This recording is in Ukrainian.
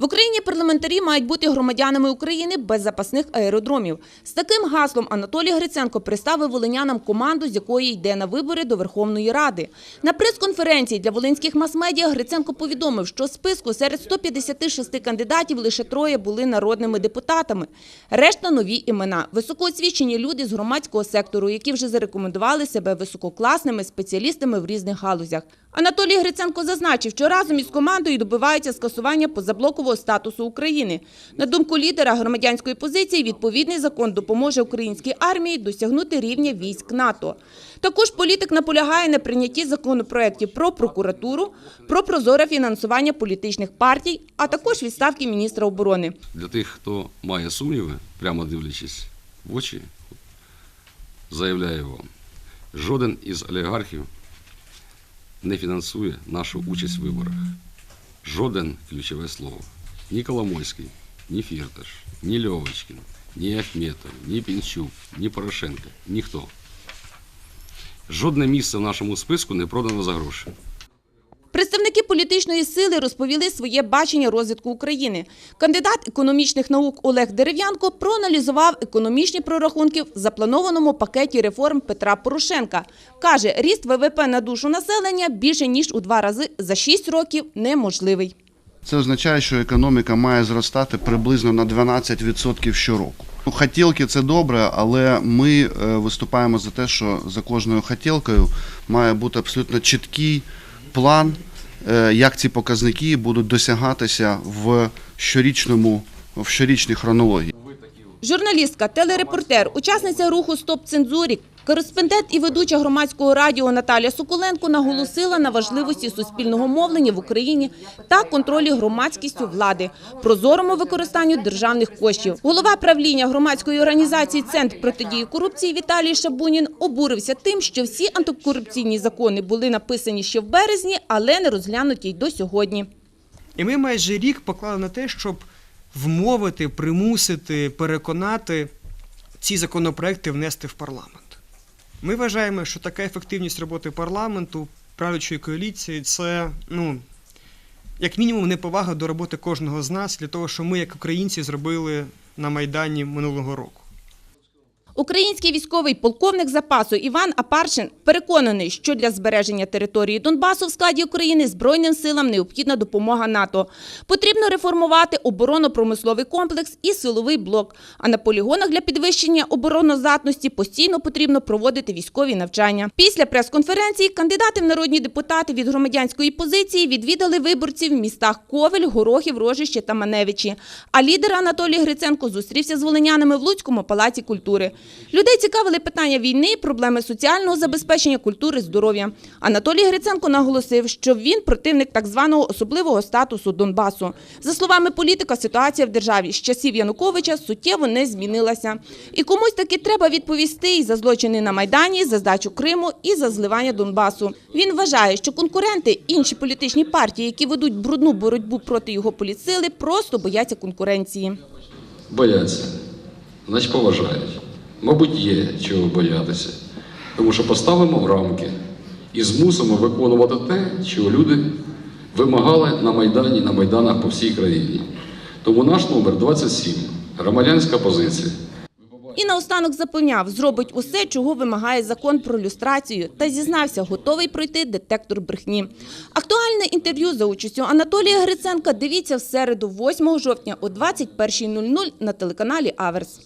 В Україні парламентарі мають бути громадянами України без запасних аеродромів. З таким гаслом Анатолій Гриценко представив волинянам команду, з якої йде на вибори до Верховної Ради. На прес-конференції для волинських мас-медіа Гриценко повідомив, що з списку серед 156 кандидатів лише троє були народними депутатами. Решта нові імена – високоосвічені люди з громадського сектору, які вже зарекомендували себе висококласними спеціалістами в різних галузях. Анатолій Гриценко зазначив, що разом із командою добиваються скасування позаблокового статусу України. На думку лідера громадянської позиції, відповідний закон допоможе українській армії досягнути рівня військ НАТО. Також політик наполягає на прийнятті законопроєктів про прокуратуру, про прозоре фінансування політичних партій, а також відставки міністра оборони. Для тих, хто має сумніви, прямо дивлячись в очі, заявляю вам, жоден із олігархів не фінансує нашу участь в виборах. Жоден ключове слово. Ні Коломойський, ні Фірташ, ні Льовочкін, ні Ахметов, ні Пінчук, ні Порошенко, ніхто. Жодне місце в нашому списку не продано за гроші. Представники політичної сили розповіли своє бачення розвитку України. Кандидат економічних наук Олег Дерев'янко проаналізував економічні прорахунки в запланованому пакеті реформ Петра Порошенка. Каже, ріст ВВП на душу населення більше ніж у два рази за 6 років неможливий. Це означає, що економіка має зростати приблизно на 12% щороку. Ну, Хотілки це добре, але ми е, виступаємо за те, що за кожною хотілкою має бути абсолютно чіткий план, е, як ці показники будуть досягатися в щорічному в щорічній хронології. Журналістка, телерепортер, учасниця руху «Стоп цензурі», кореспондент і ведуча громадського радіо Наталя Соколенко наголосила на важливості суспільного мовлення в Україні та контролі громадськістю влади, прозорому використанню державних коштів. Голова правління громадської організації «Центр протидії корупції» Віталій Шабунін обурився тим, що всі антикорупційні закони були написані ще в березні, але не розглянуті й до сьогодні. І ми майже рік поклали на те, щоб вмовити, примусити, переконати ці законопроекти внести в парламент. Ми вважаємо, що така ефективність роботи парламенту, правлячої коаліції це, ну, як мінімум, неповага до роботи кожного з нас для того, що ми, як українці, зробили на Майдані минулого року. Український військовий полковник запасу Іван Апаршин переконаний, що для збереження території Донбасу в складі України Збройним силам необхідна допомога НАТО. Потрібно реформувати оборонно-промисловий комплекс і силовий блок. А на полігонах для підвищення обороноздатності постійно потрібно проводити військові навчання. Після прес-конференції кандидати в народні депутати від громадянської позиції відвідали виборців в містах Ковель, Горохів, Рожище та Маневичі. А лідер Анатолій Гриценко зустрівся з волинянами в Луцькому палаці культури. Людей цікавили питання війни, проблеми соціального забезпечення культури, здоров'я. Анатолій Гриценко наголосив, що він противник так званого особливого статусу Донбасу. За словами політика, ситуація в державі з часів Януковича суттєво не змінилася. І комусь таки треба відповісти і за злочини на Майдані, за здачу Криму і за зливання Донбасу. Він вважає, що конкуренти, інші політичні партії, які ведуть брудну боротьбу проти його політсили, просто бояться конкуренції. Бояться, значить поважають. Мабуть, є чого боятися. Тому що поставимо рамки і змусимо виконувати те, чого люди вимагали на Майдані, на Майданах по всій країні. Тому наш номер 27 громадянська позиція. І наостанок запевняв, зробить усе, чого вимагає закон про люстрацію, та зізнався, готовий пройти детектор брехні. Актуальне інтерв'ю за участю Анатолія Гриценка дивіться в середу, 8 жовтня о 21.00 на телеканалі Аверс.